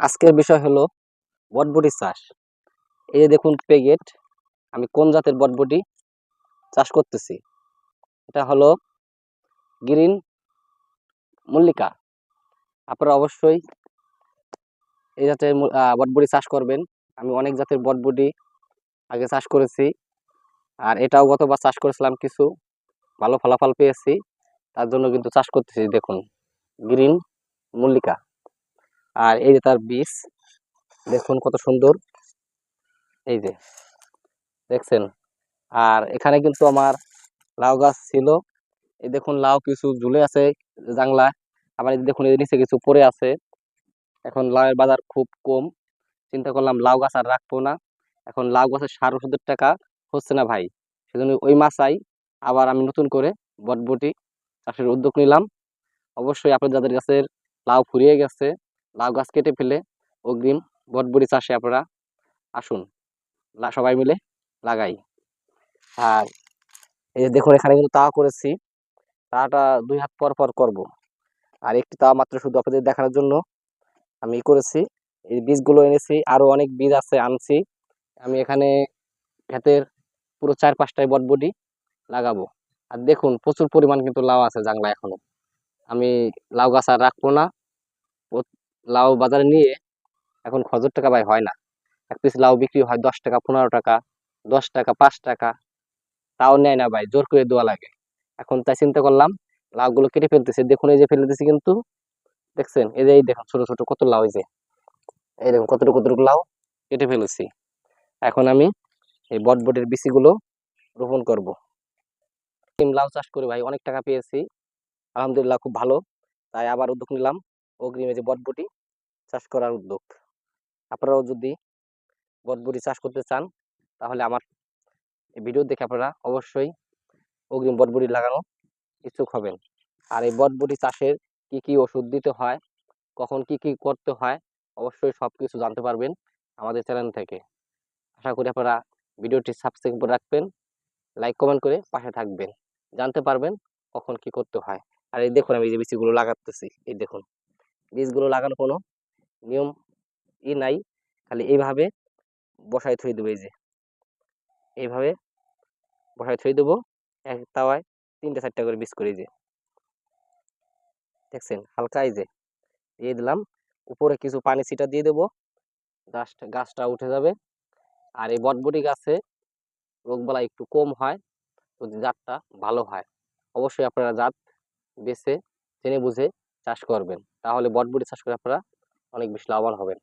আজকের বিষয় হলো বটবটি চাষ। এই যে দেখুন প্যাকেট, আমি কোন জাতের বটবটি চাষ করতেছি? এটা হলো গ্রিন মল্লিকা। আপনারা অবশ্যই এই জাতের বটবটি চাষ করবেন। আমি অনেক জাতের বটবটি আগে চাষ করেছি আর এটাও গতবার চাষ করেছিলাম কিছু। ভালো ফলাফল পেয়েছি। তার জন্য কিন্তু চাষ করতেছি, দেখুন, গ্রিন মল্লিকা। আর এই যে তার বীজ, দেখুন কত সুন্দর। এই যে, দেখছেন? আর এখানে কিন্তু আমার লাউ গাছ ছিল। এই দেখুন, লাউ কিছু ঝুলে আছে জাংলা আবার দেখুন, এই নিচে কিছু পড়ে আছে। এখন লাউয়ের বাজার খুব কম। চিন্তা করলাম লাউ গাছ আর রাখব না। এখন লাউ গাছের সার ওষুধের টাকা হচ্ছে না ভাই। সেজন্য ওই মাছাই আবার আমি নতুন করে বটবটি চাষের উদ্যোগ নিলাম। অবশ্যই আপনার যাদের গাছের লাউ ফুরিয়ে গেছে। লাউ গাছ কেটে ফেলে অগ্রিম বটবটি চাষে আপনারা আসুন। সবাই মিলে লাগাই। আর এই দেখুন, এখানে কিন্তু তাওয়া করেছি। তাটা দুই হাত পর পর করব। আর একটি তাওয়া মাত্র শুধু আপনাদের দেখানোর জন্য আমি করেছি। এই বীজগুলো এনেছি, আরও অনেক বীজ আছে আনছি। আমি এখানে ক্ষেতের পুরো চার পাঁচটায় বটবটি লাগাবো। আর দেখুন, প্রচুর পরিমাণ কিন্তু লাউ আছে জাংলা এখনও আমি লাউ গাছ আর রাখব না। লাউ বাজারে নিয়ে এখন খজর টাকা ভাই হয় না। এক পিস লাউ বিক্রি হয় দশ টাকা, পনেরো টাকা, দশ টাকা, পাঁচ টাকা। তাও নেয় না ভাই, জোর করে দেওয়া লাগে। এখন তাই চিন্তা করলাম, লাউগুলো কেটে ফেলতেছে, দেখুন এই যে ফেলে দিছি কিন্তু, দেখছেন? এই যে এই দেখুন, ছোট ছোট কত লাউ এই যে। এই দেখুন, কতটুকু কতটুকু লাউ কেটে ফেলেছি। এখন আমি এই বটবটের বিচিগুলো রোপণ করব। লাউ চাষ করে ভাই অনেক টাকা পেয়েছি। আলহামদুলিল্লাহ খুব ভালো। তাই আবার উদ্যোগ নিলাম। অগ্রিমে যে বটবটি চাষ করার উদ্যোগ। আপনারাও যদি বটবটি চাষ করতে চান, তাহলে আমার ভিডিও দেখে আপনারা অবশ্যই অগ্রিম বটবটি লাগানো ইচ্ছুক হবেন। আর এই বটবটি চাষের কি কি ওষুধ দিতে হয়, কখন কি কি করতে হয়, অবশ্যই সব কিছু জানতে পারবেন আমাদের চ্যানেল থেকে। আশা করি আপনারা ভিডিওটি সাবস্ক্রাইব করে রাখবেন, লাইক, কমেন্ট করে পাশে থাকবেন। জানতে পারবেন কখন কি করতে হয়। আর এই দেখুন আমি এই যে বীজগুলো লাগাতেছি, এই দেখুন। বীজগুলো লাগানো কোনো নিয়ম ই নাই, খালি এইভাবে বসায় থুই দেবো এই যে। এইভাবে বসায় থুই দেবো, এক তাওয়ায় তিনটা চারটা করে বীজ করে যে। দেখছেন? হালকা এই যে, দিয়ে দিলাম। উপরে কিছু পানি ছিটা দিয়ে দেবো। গাছটা গাছটা উঠে যাবে। আর এই বটবটি গাছে রোগবালাই একটু কম হয়, যদি জাতটা ভালো হয়। অবশ্যই আপনারা জাত বেছে, জেনে বুঝে চাষ করবেন। তাহলে বটবটি চাষ করে আপনারা অনেক বেশি লাভবান হবেন।